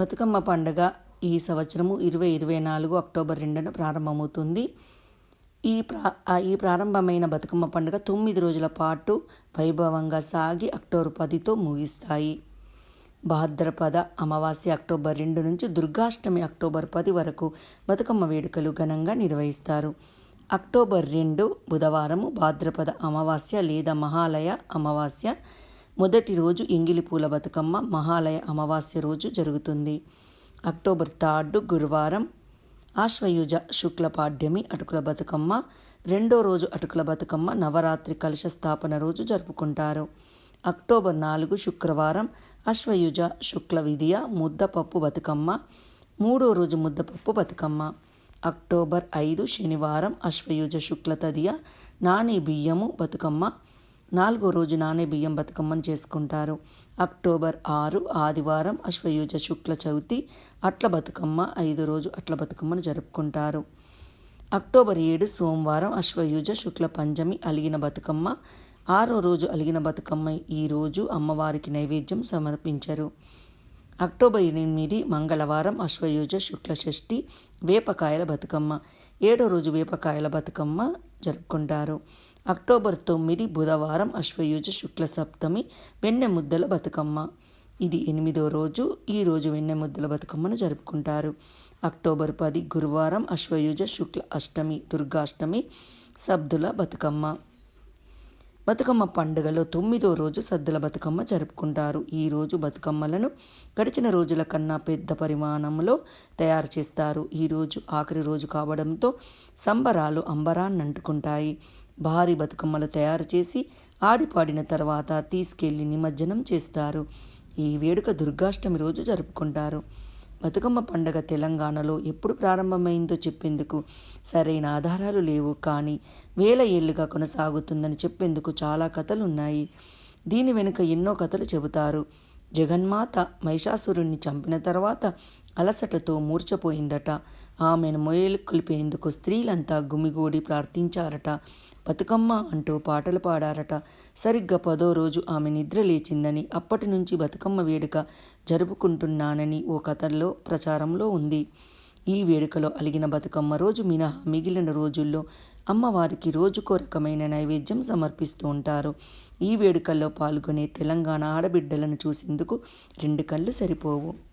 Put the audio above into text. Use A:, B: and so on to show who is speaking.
A: బతుకమ్మ పండుగ ఈ సంవత్సరము ఇరవై ఇరవై నాలుగు అక్టోబర్ రెండున ప్రారంభమవుతుంది. ఈ ప్రా ఈ ప్రారంభమైన బతుకమ్మ పండుగ తొమ్మిది రోజుల పాటు వైభవంగా సాగి అక్టోబర్ పదితో ముగిస్తాయి. భాద్రపద అమావాస్య అక్టోబర్ రెండు నుంచి దుర్గాష్టమి అక్టోబర్ పది వరకు బతుకమ్మ వేడుకలు ఘనంగా నిర్వహిస్తారు. అక్టోబర్ రెండు బుధవారము భాద్రపద అమావాస్య లేదా మహాలయ అమావాస్య మొదటి రోజు ఎంగిలి పూల బతుకమ్మ మహాలయ అమావాస్య రోజు జరుగుతుంది. అక్టోబర్ థర్డ్ గురువారం ఆశ్వయుజ శుక్ల పాడ్యమి అటుకుల బతుకమ్మ రెండో రోజు అటుకుల బతుకమ్మ నవరాత్రి కలశ స్థాపన రోజు జరుపుకుంటారు. అక్టోబర్ నాలుగు శుక్రవారం అశ్వయుజ శుక్ల విధియ ముద్దపప్పు బతుకమ్మ మూడో రోజు ముద్దపప్పు బతుకమ్మ. అక్టోబర్ ఐదు శనివారం అశ్వయుజ శుక్ల తదియ నాని బియ్యము బతుకమ్మ నాలుగో రోజు నానే బియ్యం బతుకమ్మను చేసుకుంటారు. అక్టోబర్ ఆరు ఆదివారం అశ్వయుజ శుక్ల చవితి అట్ల బతుకమ్మ ఐదు రోజు అట్ల బతుకమ్మను జరుపుకుంటారు. అక్టోబర్ ఏడు సోమవారం అశ్వయుజ శుక్ల పంచమి అలిగిన బతుకమ్మ. ఆరో రోజు అలిగిన బతుకమ్మ ఈ రోజు అమ్మవారికి నైవేద్యం సమర్పించరు. అక్టోబర్ ఎనిమిది మంగళవారం అశ్వయుజ శుక్ల షష్ఠి వేపకాయల బతుకమ్మ. ఏడో రోజు వేపకాయల బతుకమ్మ జరుపుకుంటారు. అక్టోబర్ తొమ్మిది బుధవారం అశ్వయుజ శుక్ల సప్తమి వెన్నెముద్దల బతుకమ్మ. ఇది ఎనిమిదో రోజు ఈ రోజు బతుకమ్మను జరుపుకుంటారు. అక్టోబర్ పది గురువారం అశ్వయుజ శుక్ల అష్టమి దుర్గాష్టమి సబ్దుల బతుకమ్మ. బతుకమ్మ పండుగలో తొమ్మిదో రోజు సద్దుల బతుకమ్మ జరుపుకుంటారు. ఈ రోజు బతుకమ్మలను గడిచిన రోజుల కన్నా పెద్ద పరిమాణంలో తయారు చేస్తారు. ఈరోజు ఆఖరి రోజు కావడంతో సంబరాలు అంబరాన్ని అంటుకుంటాయి. భారీ బతుకమ్మలు తయారు చేసి ఆడిపాడిన తర్వాత తీసుకెళ్ళి నిమజ్జనం చేస్తారు. ఈ వేడుక దుర్గాష్టమి రోజు జరుపుకుంటారు. బతుకమ్మ పండగ తెలంగాణలో ఎప్పుడు ప్రారంభమైందో చెప్పేందుకు సరైన ఆధారాలు లేవు. కానీ వేల ఏళ్ళుగా కొనసాగుతుందని చెప్పేందుకు చాలా కథలు ఉన్నాయి దీని వెనుక ఎన్నో కథలు చెబుతారు. జగన్మాత మహిషాసురుణ్ణి చంపిన తర్వాత అలసటతో మూర్చపోయిందట ఆమెను మొయలుకొలిపేందుకు స్త్రీలంతా గుమిగూడి ప్రార్థించారట. బతుకమ్మ అంటూ పాటలు పాడారట. సరిగ్గా పదో రోజు ఆమె నిద్ర లేచిందని అప్పటి నుంచి బతుకమ్మ వేడుక జరుపుకుంటున్నానని ఓ కథల్లో ప్రచారంలో ఉంది. ఈ వేడుకలో అలిగిన బతుకమ్మ రోజు మినహా మిగిలిన రోజుల్లో అమ్మవారికి రోజుకో రకమైన నైవేద్యం సమర్పిస్తూ ఉంటారు. ఈ వేడుకల్లో పాల్గొనే తెలంగాణ ఆడబిడ్డలను చూసేందుకు రెండు కళ్ళు సరిపోవు.